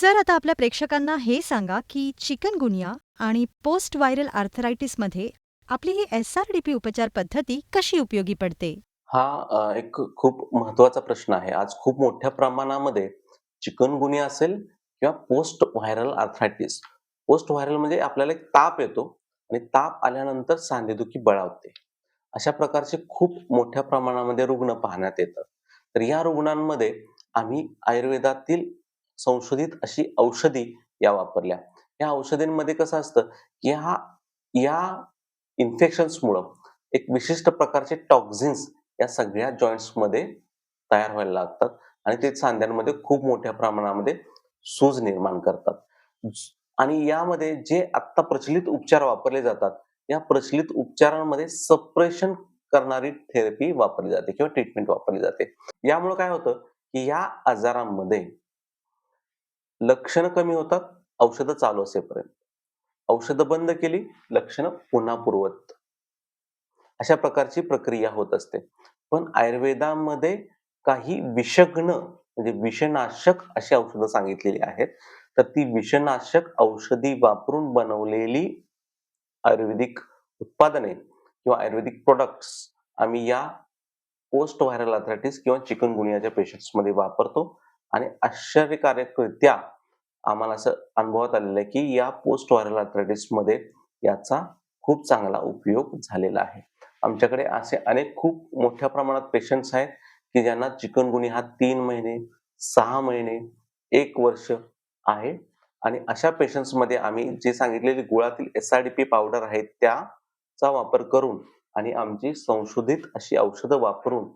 Sir आता आपल्या प्रेक्षकांना हे सांगा की चिकनगुनिया आणि पोस्ट व्हायरल आर्थरायटिसमध्ये आपली ही एस आर डी पी उपचार पद्धती कशी उपयोगी पडते? हा अ, एक खूप महत्त्वाचा प्रश्न आहे. आज खूप मोठ्या प्रमाणामध्ये चिकनगुनिया असेल किंवा post viral arthritis. Post viral म्हणजे आपल्याला एक ताप येतो आणि ताप आल्यानंतर सांधेदुखी बळावते. अशा प्रकारचे खूप मोठ्या प्रमाणामध्ये रुग्ण पाहण्यात येतात. तर या रुग्णांमध्ये आम्ही आयुर्वेदातील संशोधित अशी औषधी या वापरल्या. या औषधींमध्ये कसं असतं की हा या इन्फेक्शन्समुळं एक विशिष्ट प्रकारचे टॉक्झिन्स या सगळ्या जॉईंट्समध्ये तयार व्हायला लागतात आणि ते सांध्यांमध्ये खूप मोठ्या प्रमाणामध्ये सूज निर्माण करतात. आणि यामध्ये जे आत्ता प्रचलित उपचार वापरले जातात या प्रचलित उपचारांमध्ये सप्रेशन करणारी थेरपी वापरली जाते किंवा ट्रीटमेंट वापरली जाते. यामुळे काय होतं की या आजारांमध्ये लक्षणं कमी होतात औषधं चालू असेपर्यंत. औषधं बंद केली लक्षणं पुन्हा पूर्वत. अशा प्रकारची प्रक्रिया होत असते. पण आयुर्वेदामध्ये काही विषग्न म्हणजे विषनाशक अशी औषधं सांगितलेली आहेत. तर ती विषनाशक औषधी वापरून बनवलेली आयुर्वेदिक उत्पादने किंवा आयुर्वेदिक प्रोडक्ट्स आम्ही या पोस्ट व्हायरल अथरायटिस किंवा चिकनगुनियाच्या पेशंट्समध्ये वापरतो. आणि आश्चर्यकारकरित्या आम्हाला असं अनुभवात आलेलं आहे की या पोस्ट व्हायरल अथरायटिसमध्ये याचा खूप चांगला उपयोग झालेला आहे. आमच्याकडे असे अनेक खूप मोठ्या प्रमाणात पेशंट्स आहेत की ज्यांना चिकनगुनी हा तीन महिने सहा महिने एक वर्ष आहे. आणि अशा पेशंट्समध्ये आम्ही जे सांगितलेली गुळातील S R D P powder आहेत त्याचा वापर करून आणि आमची संशोधित अशी औषधं वापरून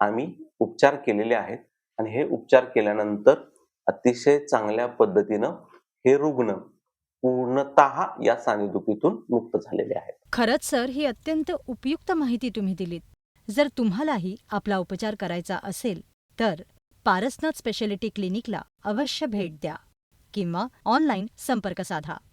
आम्ही उपचार केलेले आहेत. आणि हे उपचार केल्यानंतर अतिशय चांगल्या पद्धतीनं हे रुग्ण पूर्णतः या सानेदुखीतून मुक्त झालेले आहेत. खरंच सर ही अत्यंत उपयुक्त माहिती तुम्ही दिलीत. जर तुम्हालाही आपला उपचार करायचा असेल तर पारसनाथ स्पेशालिटी क्लिनिकला अवश्य भेट द्या किंवा ऑनलाईन संपर्क साधा.